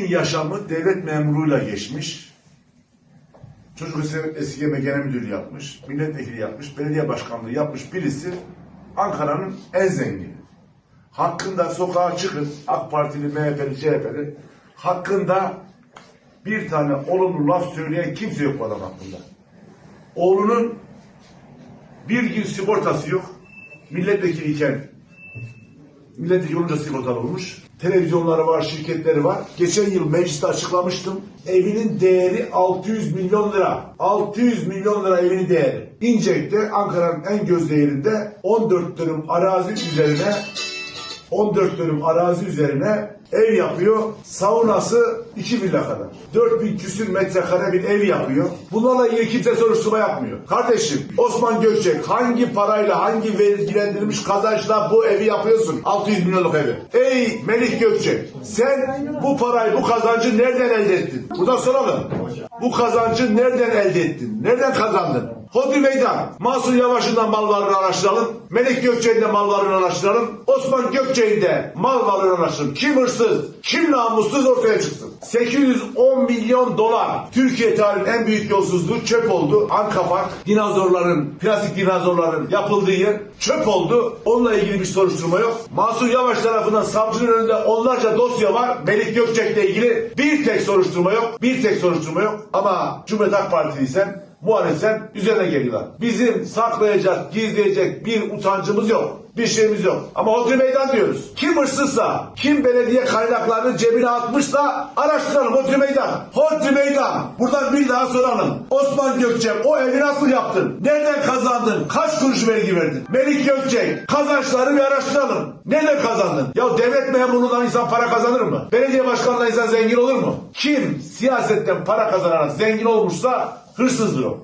bütün yaşamı devlet memuruyla geçmiş. Çocuk Eski Genel Müdürlüğü yapmış, milletvekili yapmış, belediye başkanlığı yapmış birisi Ankara'nın en zengini. Hakkında sokağa çıkın, AK Partili, MHP'li, CHP'li, hakkında bir tane olumlu laf söyleyen kimse yok bu adam hakkında. Oğlunun bir gün sigortası yok. Milletvekiliyken milletvekili olunca sigortalı olmuş. Televizyonları var, şirketleri var. Geçen yıl mecliste açıklamıştım. Evinin değeri 600 milyon lira. 600 milyon lira evinin değeri. İncek'te Ankara'nın en göz değerinde 14 dönüm arazi üzerine 14 dönüm arazi üzerine ev yapıyor. Saunası 2 villa kadar. 4000 küsür metrekare bir ev yapıyor. Bunlarla ilgili kimse soruşturma yapmıyor. Kardeşim Osman Gökçek hangi parayla hangi vergilendirilmiş kazançla bu evi yapıyorsun? 600 milyonluk evi. Ey Melih Gökçek sen bu parayı bu kazancı nereden elde ettin? Buradan soralım. Bu kazancı nereden elde ettin? Nereden kazandın? Hodri Meydan. Mansur Yavaş'ın da mal varlığını araştıralım. Melek Gökçe'nin de mal varlığını araştıralım. Osman Gökçe'nin de mal varlığını araştıralım. Kim hırsız, kim namussuz ortaya çıksın. 810 milyon dolar. Türkiye tarihinin en büyük yolsuzluğu çöp oldu. Ankapak, dinozorların, plastik dinozorların yapıldığı yer çöp oldu. Onunla ilgili bir soruşturma yok. Mansur Yavaş tarafından savcının önünde onlarca dosya var. Melik Gökçek'le ilgili bir tek soruşturma yok. Bir tek soruşturma yok. Ama Cumhuriyet Halk Partiliysen muhalefet üzerine geliyorlar. Bizim saklayacak, gizleyecek bir utancımız yok. Bir şeyimiz yok. Ama hodri meydan diyoruz. Kim hırsızsa, kim belediye kaynaklarını cebine atmışsa araştıralım hodri meydan. Hodri meydan. Buradan bir daha soralım. Osman Gökçek o evi nasıl yaptın? Nereden kazandın? Kaç kuruş vergi verdin? Melik Gökçek kazançları bir araştıralım. Nereden kazandın? Ya devlet memurluğundan insan para kazanır mı? Belediye başkanından insan zengin olur mu? Kim siyasetten para kazanarak zengin olmuşsa hırsızdır o.